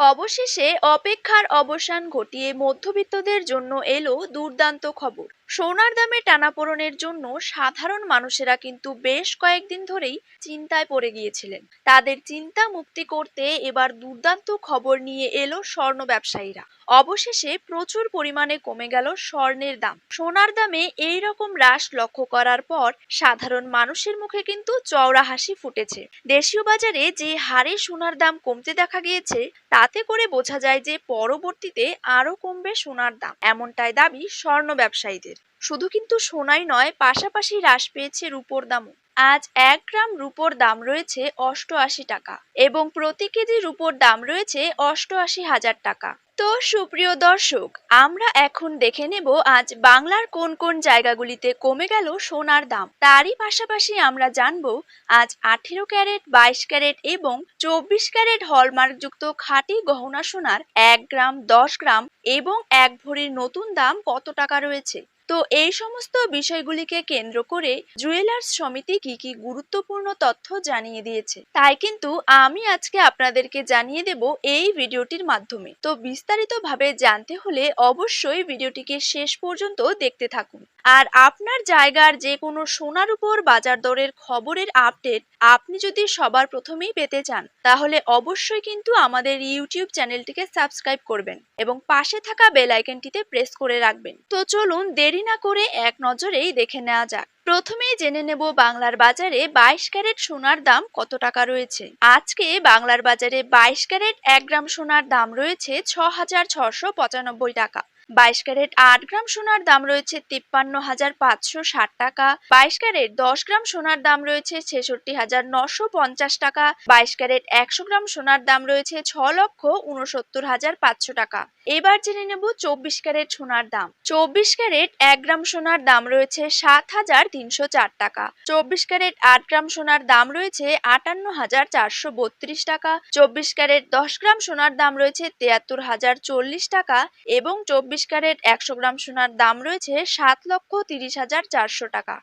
অবশেষে অপেক্ষার অবসান ঘটিয়ে মধ্যবিত্তদের জন্য এলো দুর্দান্ত খবর। সোনার দামে টানাপোড়নের জন্য সাধারণ মানুষেরা কিন্তু বেশ কয়েকদিন ধরেই চিন্তায় পড়ে গিয়েছিলেন। তাদের চিন্তা মুক্তি করতে এবার দুর্দান্ত খবর নিয়ে এলো স্বর্ণ ব্যবসায়ীরা। অবশেষে প্রচুর পরিমাণে কমে গেল স্বর্ণের দাম। সোনার দামে এই রকম হ্রাস লক্ষ্য করার পর সাধারণ মানুষের মুখে কিন্তু চওড়া হাসি ফুটেছে। দেশীয় বাজারে যে হারে সোনার দাম কমতে দেখা গিয়েছে তাতে করে বোঝা যায় যে পরবর্তীতে আরও কমবে সোনার দাম। এমনটাই দাবি স্বর্ণ ব্যবসায়ীদের। শুধু কিন্তু সোনাই নয়, পাশাপাশি হ্রাস পেয়েছে রুপোর দামও। আজ এক গ্রাম রূপোর দাম রয়েছে অষ্টআশি টাকা এবং প্রতি কেজি রূপোর দাম রয়েছে অষ্টআশি হাজার টাকা। তো সুপ্রিয় দর্শক, আমরা এখন দেখে নেব আজ বাংলার কোন কোন জায়গাগুলিতে কমে গেল সোনার দাম। তারই পাশাপাশি আমরা জানব আজ আঠেরো ক্যারেট, বাইশ ক্যারেট এবং চব্বিশ ক্যারেট হলমার্কযুক্ত খাঁটি গহনা সোনার এক গ্রাম, দশ গ্রাম এবং এক ভরির নতুন দাম কত টাকা রয়েছে? তো এই সমস্ত বিষয়গুলিকে কেন্দ্র করে জুয়েলার্স সমিতি কি কি গুরুত্বপূর্ণ তথ্য জানিয়ে দিয়েছে? তাই কিন্তু আমি আজকে আপনাদেরকে জানিয়ে দেব এই ভিডিওটির মাধ্যমে। তো বিস্তারিতভাবে জানতে হলে অবশ্যই ভিডিওটিকে শেষ পর্যন্ত দেখতে থাকুন। আর আপনার জায়গার যে কোনো সোনার উপর বাজার দরের খবরের আপডেট আপনি যদি সবার প্রথমেই পেতে চান, তাহলে অবশ্যই কিন্তু আমাদের ইউটিউব চ্যানেলটিকে সাবস্ক্রাইব করবেন এবং পাশে থাকা বেল আইকনটিতে প্রেস করে রাখবেন। তো চলুন দেরি না করে এক নজরেই দেখে নেওয়া যাক। প্রথমেই জেনে নেব বাংলার বাজারে বাইশ ক্যারেট সোনার দাম কত টাকা রয়েছে। আজকে বাংলার বাজারে বাইশ ক্যারেট এক গ্রাম সোনার দাম রয়েছে ছ টাকা। বাইশ ক্যারেট আট গ্রাম সোনার দাম রয়েছে তিপ্পান্ন হাজার পাঁচশো ষাট টাকা। বাইশ ক্যারেট দশ গ্রাম সোনার দাম রয়েছে ছেষট্টি হাজার নশো পঞ্চাশ টাকা। বাইশ ক্যারেট একশো গ্রাম সোনার দাম রয়েছে ছ লক্ষ উনসত্তর হাজার পাঁচশো টাকা। এবার জেনে নেব চব্বিশ ক্যারেট সোনার দাম। চব্বিশ ক্যারেট এক গ্রাম সোনার দাম রয়েছে সাত হাজার তিনশো চার টাকা। চব্বিশ ক্যারেট আট গ্রাম সোনার দাম রয়েছে আটান্ন হাজার চারশো বত্রিশ টাকা। চব্বিশ ক্যারেট দশ গ্রাম সোনার দাম রয়েছে তিয়াত্তর হাজার চল্লিশ টাকা এবং চব্বিশ ক্যারেট একশো গ্রাম সোনার দাম রয়েছে সাত লক্ষ তিরিশ হাজার চারশো টাকা।